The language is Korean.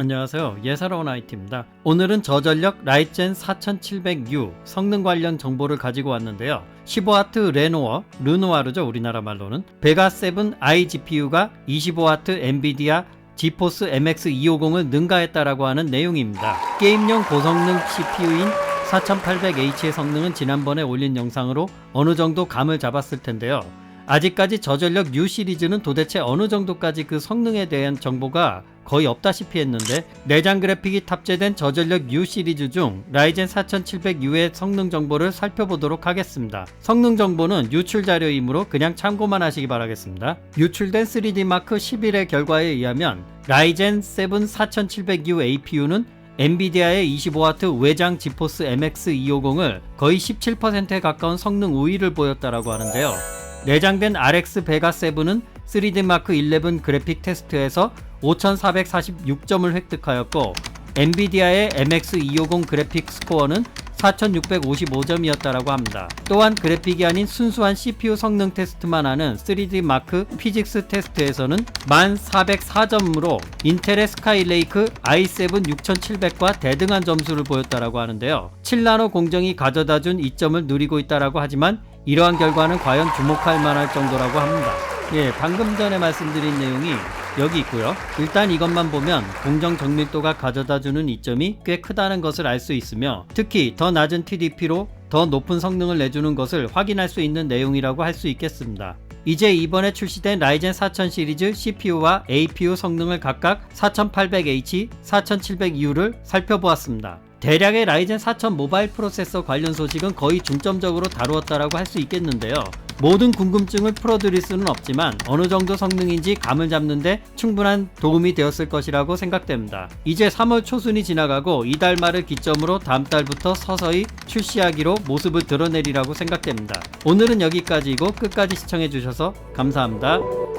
안녕하세요. 예사로운 IT입니다. 오늘은 저전력 라이젠 4700U 성능 관련 정보를 가지고 왔는데요. 15W 레노어, 르노아르죠 우리나라 말로는 베가 7 iGPU가 25W 엔비디아 지포스 MX 250을 능가했다라고 하는 내용입니다. 게임용 고성능 CPU인 4800H의 성능은 지난번에 올린 영상으로 어느 정도 감을 잡았을 텐데요. 아직까지 저전력 U 시리즈는 도대체 어느 정도까지 그 성능에 대한 정보가 거의 없다시피 했는데 내장 그래픽이 탑재된 저전력 U 시리즈 중 라이젠 4700U의 성능 정보를 살펴보도록 하겠습니다. 성능 정보는 유출 자료이므로 그냥 참고만 하시기 바라겠습니다. 유출된 3D 마크 11의 결과에 의하면 라이젠 7 4700U APU는 엔비디아의 25W 외장 지포스 MX 250을 거의 17%에 가까운 성능 우위를 보였다라고 하는데요. 내장된 RX 베가 7은 3D 마크 11 그래픽 테스트에서 5446점을 획득하였고 엔비디아의 MX 250 그래픽 스코어는 4655점이었다라고 합니다. 또한 그래픽이 아닌 순수한 CPU 성능 테스트만 하는 3D 마크 피직스 테스트에서는 1404점으로 인텔의 스카이레이크 i7 6700과 대등한 점수를 보였다라고 하는데요. 7나노 공정이 가져다 준 이점을 누리고 있다라고 하지만 이러한 결과는 과연 주목할 만할 정도라고 합니다. 예, 방금 전에 말씀드린 내용이 여기 있고요. 일단 이것만 보면 공정 정밀도가 가져다주는 이점이 꽤 크다는 것을 알 수 있으며 특히 더 낮은 TDP로 더 높은 성능을 내주는 것을 확인할 수 있는 내용이라고 할 수 있겠습니다. 이제 이번에 출시된 라이젠 4000 시리즈 CPU와 APU 성능을 각각 4800H, 4700U를 살펴보았습니다. 대략의 라이젠 4000 모바일 프로세서 관련 소식은 거의 중점적으로 다루었다라고 할 수 있겠는데요. 모든 궁금증을 풀어드릴 수는 없지만 어느 정도 성능인지 감을 잡는데 충분한 도움이 되었을 것이라고 생각됩니다. 이제 3월 초순이 지나가고 이달 말을 기점으로 다음 달부터 서서히 출시하기로 모습을 드러내리라고 생각됩니다. 오늘은 여기까지이고 끝까지 시청해주셔서 감사합니다.